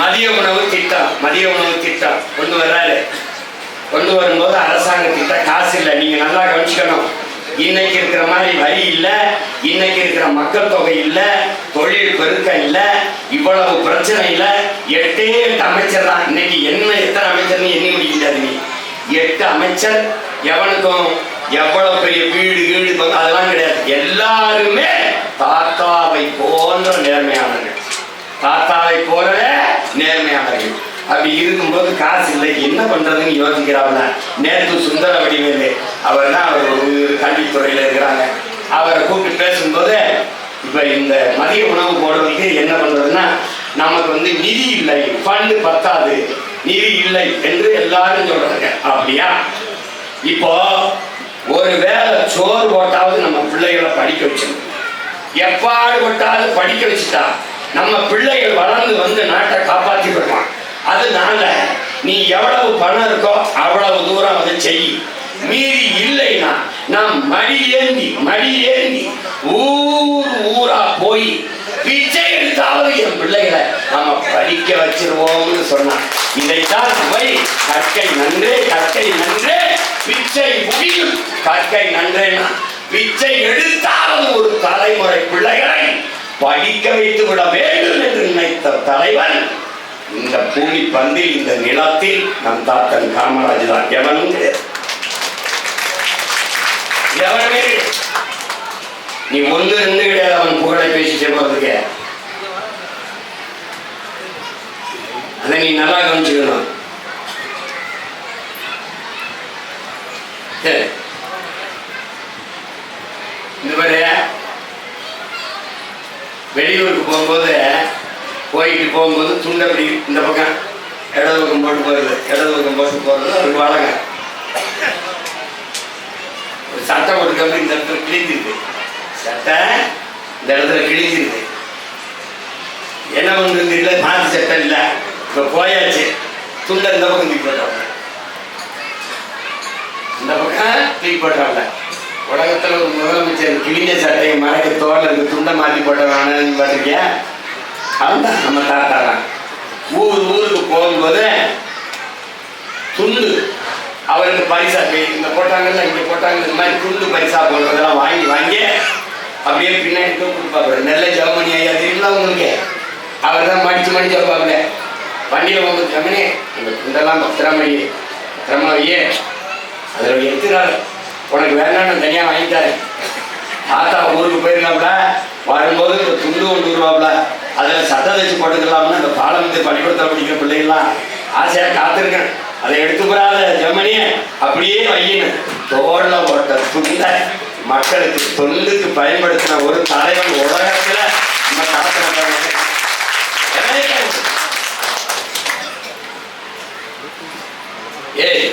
மதிய உணவு திட்டம் மதிய உணவு திட்டம். கொண்டு வர்றாரு. கொண்டு வரும்போது அரசாங்க திட்டம் காசு இல்லை. நீங்க நல்லா கவனிச்சுக்கணும். இன்னைக்கு இருக்கிற மாதிரி வரி இல்லை. இன்னைக்கு இருக்கிற மக்கள் தொகை இல்லை. தொழில் பெருக்கம் இல்லை. இவ்வளவு பிரச்சனை இல்லை. எட்டே எட்டு அமைச்சர் தான். இன்னைக்கு என்ன எத்தனை அமைச்சர்னு எண்ணி முடிக்க முடியாது நீ. எட்டு அமைச்சர் எவனுக்கும் எவ்வளவு பெரிய வீடு வீடு அதெல்லாம் கிடையாது. எல்லாருமே தாத்தாவை போன்ற நேர்மையானவர்கள். தாத்தாவை போலவே நேர்மையானவர்கள் அப்படி இருக்கும்போது காசு இல்லை. என்ன பண்றதுன்னு யோசிக்கிறாப்புல. நேற்று சுந்தர வடிவேலு அவர் தான் அவர் ஒரு கல்வித்துறையில் இருக்கிறாங்க. அவரை கூப்பிட்டு பேசும்போது இப்போ இந்த மதிய உணவு போடுறதுக்கு என்ன பண்ணுறதுன்னா நமக்கு வந்து நிதி இல்லை. ஃபண்டு பத்தாது. நிதி இல்லை என்று எல்லாரும் சொல்றாங்க. அப்படியா? இப்போ ஒரு வேளை சோறு போட்டாவது நம்ம பிள்ளைகளை படிக்க வச்சிடணும். எப்பாடு பட்டாவது படிக்க வச்சுட்டா நம்ம பிள்ளைகள் வளர்ந்து வந்து நாட்டை காப்பாற்றி வருவான் அதனால நீ எவ்வளவு பணம் இருக்கோ அவ்வளவு தூரம் அதை செய். மீறி இல்லைன்னா நாம் மடி ஏந்தி மடி ஏந்தி ஊர் ஊரா போய் பிச்சை எடுத்தாவது என் பிள்ளைகளை நம்ம படிக்க வச்சிருவோம்னு சொன்னான் இதைத்தான் போய் கற்கை நன்றே கற்கை நன்றே. பிச்சை முடியும். கற்கை நன்றேனா பிச்சை எடுத்தாவது படிக்க வைத்து விட வேண்டும் என்று நினைத்த தலைவன் இந்த பூமி பந்தில் இந்த நிலத்தில் நம் தாத்தன் காமராஜ் தான் எவனும் கிடையாது. எவனுமே நீ ஒன்று ரெண்டு கிடையாது அவன் புகழை பேசிட்டே போறதுக்கு. அதை நீ நல்லா கவனிச்சுக்கணும் சரி. இந்த மாதிரி வெளியூருக்கு போகும்போது போயிட்டு போகும்போது துண்டை அப்படி இந்த பக்கம் இடது பக்கம் போட்டு போகிறது இடது பக்கம் போட்டு போகிறது ஒரு வழங்க. ஒரு சட்டை கொடுக்கறது இந்த இடத்துல கிழிஞ்சிருக்கு சட்டை இந்த இடத்துல கிழிஞ்சிருக்கு என்ன பண்ணுறது இல்லை மாற்று சட்டை இல்லை. இப்போ போயாச்சு. துண்டை இந்த பக்கம் தூக்கி போட்டாங்க இந்த பக்கம் தூக்கி போட்டாங்க உலகத்தில் ஒரு முதலமைச்சர் கிழிஞ்ச சட்டையை மறைக்க தோல் இருக்கு துண்டை மாற்றி போட்டவன் பார்த்துருக்கியா? அவன் தான் நம்ம தாத்தா தான் ஊர் ஊருக்கு போகும்போது துண்டு. அவருக்கு பரிசா போய் இந்த போட்டாங்கல்ல இங்கே போட்டாங்க இந்த மாதிரி துண்டு பரிசா போடுறதெல்லாம் வாங்கி வாங்கி அப்படியே பின்னாடி கொடுப்பாரு நெல்ல ஜெர்மனி ஐயா தெரியல உங்களுக்கு? அவர் தான் மடிச்சு மடிச்சு வைப்பாப்புல. வண்டியில் போகும்போது ஜமனி இந்த துண்டெல்லாம் பத்திரமையே பத்திரமாவையே அதில் எடுத்துறாரு உனக்கு வேண்டாம்னு தனியாக வாங்கிட்டாரு. தாத்தா ஊருக்கு போயிருந்தாப்புல வரும்போது இந்த துண்டு கொண்டு வருவாப்ல அதில் சட்டை வச்சு போட்டுக்கலாம்னு அந்த பாலம் வந்து பள்ளிக்கூடத்தில் படிக்கிற பிள்ளைகள்லாம் ஆசையாக காத்திருக்கேன். அதை எடுத்து போறாத ஜெர்மனி அப்படியே வையணும் தோல்ல போட்ட துண்டை மக்களுக்கு தொண்டுக்கு பயன்படுத்தின ஒரு தலைவன் உலகத்தில் நம்ம தாத்தனை ஏய்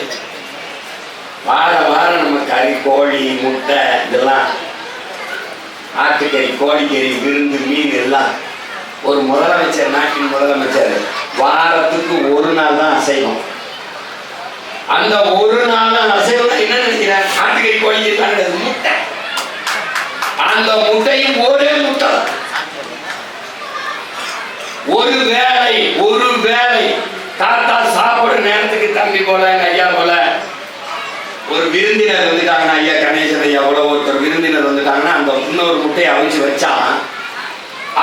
வார வாரம் நம்ம கறி கோழி முட்டை இதெல்லாம். ஆட்டுக்கறி கோழிக்கறி விருந்து மீன் எல்லாம் ஒரு முதலமைச்சர் நாட்டின் முதலமைச்சர் வாரத்துக்கு ஒரு நாள் தான் அசைவம். அந்த ஒரு நாள் அசைவம் என்ன நினைக்கிறேன்? ஆட்டுக்கறி கோழிக்கறி தான் முட்டை. அந்த முட்டையும் ஒரே முட்டை ஒரு வேளை ஒரு வேளை தாத்தா சாப்பிடுற நேரத்துக்கு தம்பி போல ஐயா போல ஒரு விருந்தினர் வந்துட்டாங்கன்னா ஐயா கணேசன் ஐயா கூட ஒருத்தர் விருந்தினர் வந்துட்டாங்கன்னா அந்த இன்னொரு முட்டையை அவிச்சு வச்சா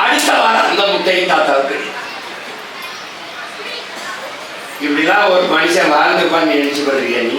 அடுத்த வாரம் அந்த முட்டையும் தாத்தாவுக்கு. இப்படிலாம் ஒரு மனுஷன் வாழ்ந்துப்பான்னு நினைச்சு பாருங்க நீ.